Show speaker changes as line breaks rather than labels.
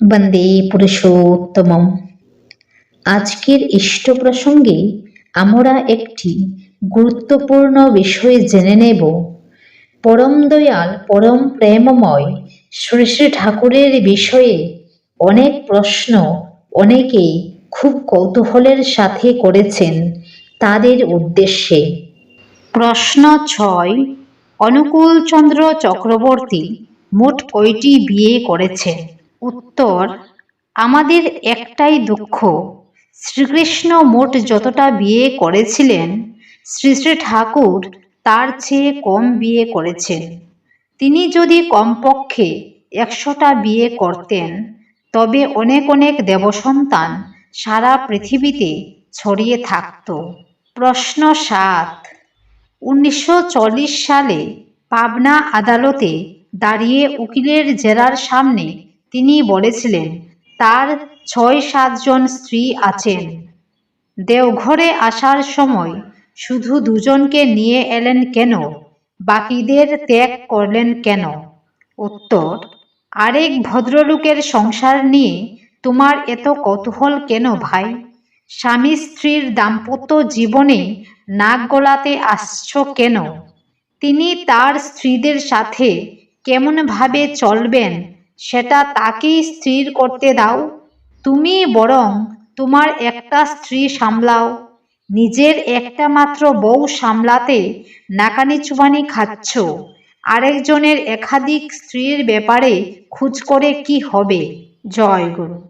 বন্দে পুরুষোত্তমম। আজকের ইষ্ট প্রসঙ্গে আমরা একটি গুরুত্বপূর্ণ বিষয় জেনে নেব। পরম দয়াল, পরম প্রেমময় শ্রী শ্রী ঠাকুরের বিষয়ে অনেক প্রশ্ন অনেকেই খুব কৌতূহলের সাথে করেছেন তাদের উদ্দেশ্যে। প্রশ্ন ছয় অনুকূলচন্দ্র চক্রবর্তী মোট কয়টি বিয়ে করেছেন উত্তর, আমাদের একটাই দুঃখ। শ্রীকৃষ্ণ মোট যতটা বিয়ে করেছিলেন শ্রী শ্রী ঠাকুর তার চেয়ে কম বিয়ে করেছেন। তিনি যদি কমপক্ষে একশোটা বিয়ে করতেন, তবে অনেক অনেক দেবসন্তান সারা পৃথিবীতে ছড়িয়ে থাকত। প্রশ্ন সাত। উনিশশো সালে পাবনা আদালতে দাঁড়িয়ে উকিলের জেরার সামনে তিনি বলেছিলেন, তার ছয় সাতজন স্ত্রী আছেন। দেওঘরে আসার সময় শুধু দুজনকে নিয়ে এলেন কেন? বাকিদের ত্যাগ করলেন কেন? উত্তর, আরেক ভদ্রলোকের সংসার নিয়ে তোমার এত কৌতূহল কেন ভাই? স্বামী স্ত্রীর দাম্পত্য জীবনে নাক গলাতে আসছ কেন? তিনি তার স্ত্রীদের সাথে কেমনভাবে চলবেন সেটা তাকেই স্থির করতে দাও। তুমি বরং তোমার একটা স্ত্রী সামলাও। নিজের একটা মাত্র বউ সামলাতে নাকানি চুবানি খাচ্ছ। আরেকজনের একাধিক স্ত্রীর ব্যাপারে খুঁজ করে কি হবে? জয় গুরু।